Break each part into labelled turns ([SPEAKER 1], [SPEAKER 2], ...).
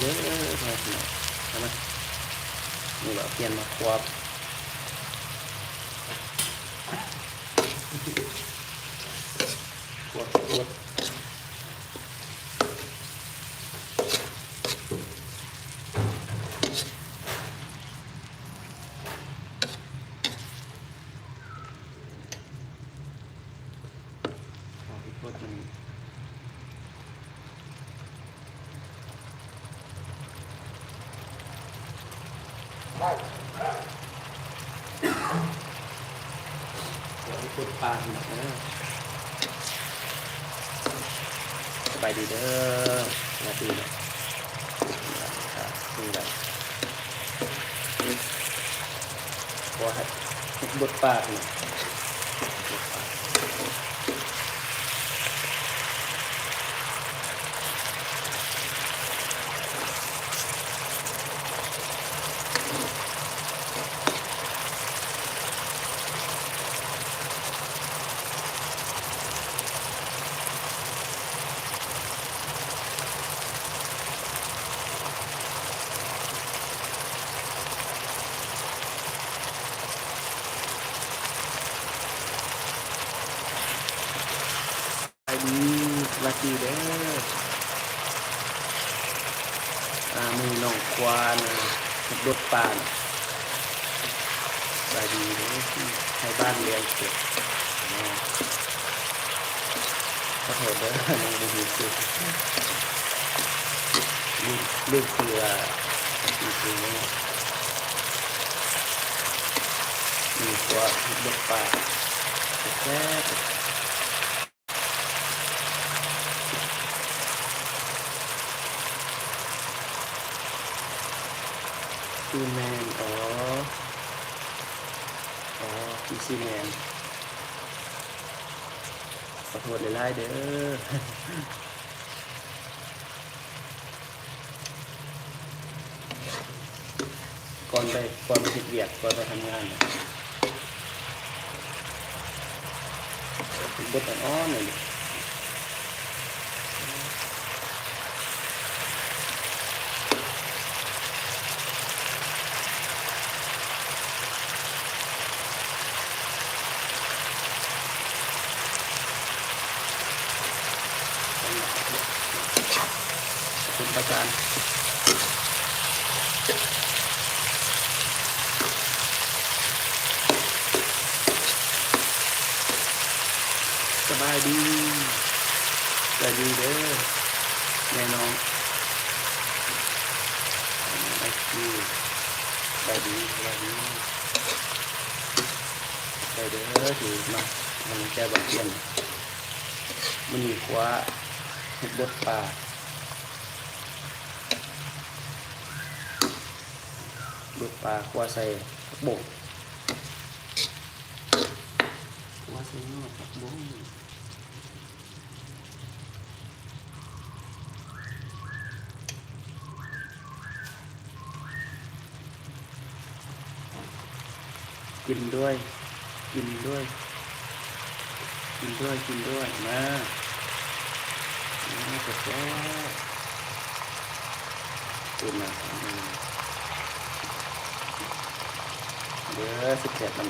[SPEAKER 1] เด้อพ่อพี่น้องเอามนี่เราเปลี่ยนมาควบควบควบเอาไปควบมัน เดี๋ยวกดปานนะสบายดีเด้อนาทีนะนี่แหละพอให้บดปากเนี่ยบดปากสบายดีนา ทีเด้ออ่ามือน้องควานบดปากสบายดีเด้อให้บ้านเรียนเก็บอ่าขอโทษเด้อน้องบุญสุดลูกลูกคือจริงๆเนี่ยมีตัวบกป่าแค่ ซีแมนอ๋อ อ๋อพี่ซีแมนขอโทษหลายๆเด้อก่อนไปก่อนไปเวียกก่อนไปทำงานเนี่ยบดอ่อนๆเลยขอบ คุณประจารสบายดีสบายดีเด้อแม่นองไอคิวสบายดีสบายดีไปเด้อถือมามันแก้บักเทียนมันมีคว้าบดปลา บดปลาคว้าใส่ผักบกคว้าใส่นอกผักบงกินด้วย กินด้วย กินด้วย กินด้วย มามาจะแซ่บตื่นมาอืม เดี๋ยวสิแกะมัน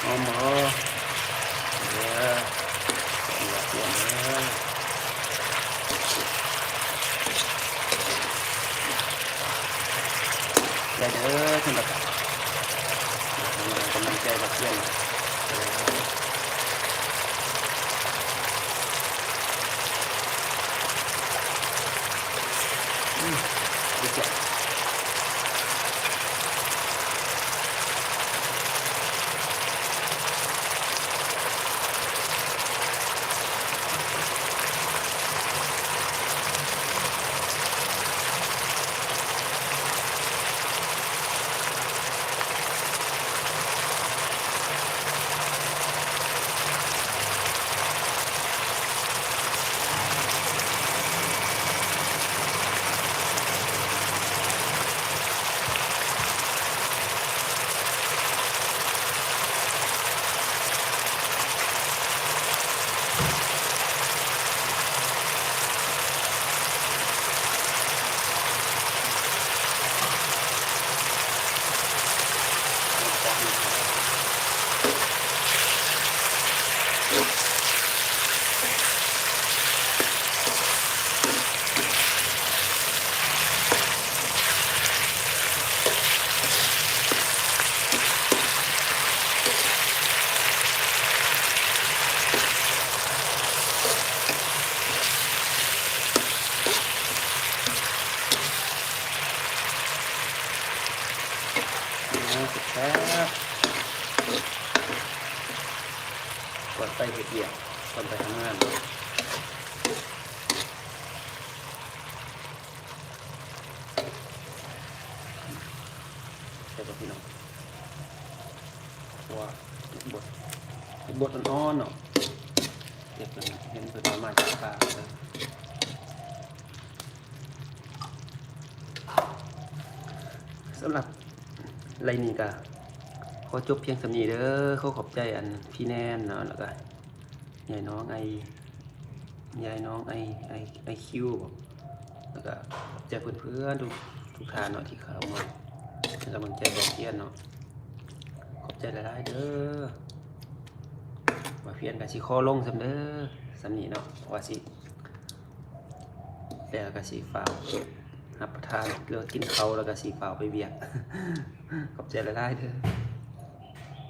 [SPEAKER 1] เอาหมอเดี๋ยวเดี๋ยวเดี๋ยวเดี๋ยว ได้เด้อท่านประธานกำลังใจบักเยี่ยนอืมดีจ้ะ ป๊บก่อนไปเห็ดเบียกก่อนไปทำงานใช่ป่ะพี่น้องว่าบดบดอ่อนๆเนาะเด็กมันเห็นเพิ่นเอามาจากป่าเลยสำหรับ ไรนี่ก็ขอจบเพียงสำนีเด้อเขาขอบใจอันพี่แนนเนาะแล้วก็ยายน้องไอยายน้องไอไอไอคิวแล้วก็ขอบใจเพื่อนๆทุกทุกทานเนาะที่เข้ามาเป็นกำลังใจบอกเพียนเนาะขอบใจหลายๆเด้อว่าเพียนกับสิคอลงสำเด้อสำนีเนาะว่าสิแล้วก็สิฝา รับประทานเลือกกินเขาแล้วก็สีเปล่าไปเบียกขอบใจละลายเด้อ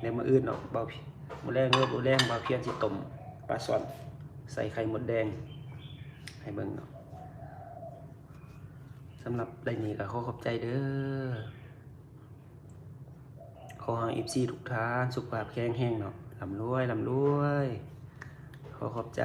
[SPEAKER 1] เดี๋ยวมาอื่นเนาะเบาพี่มื้อแรงเนื้อมื้อแรงเบาเพียนสิต้มปลาซ่อนใส่ไข่หมดแดง ให้เบิ่งเนาะสำหรับไรนี้ก็ขอขอบใจเด้อขอให้ FC ทุกท่านสุขภาพแข็งแรงเนาะลำรวยลำรวย ขอขอบใจ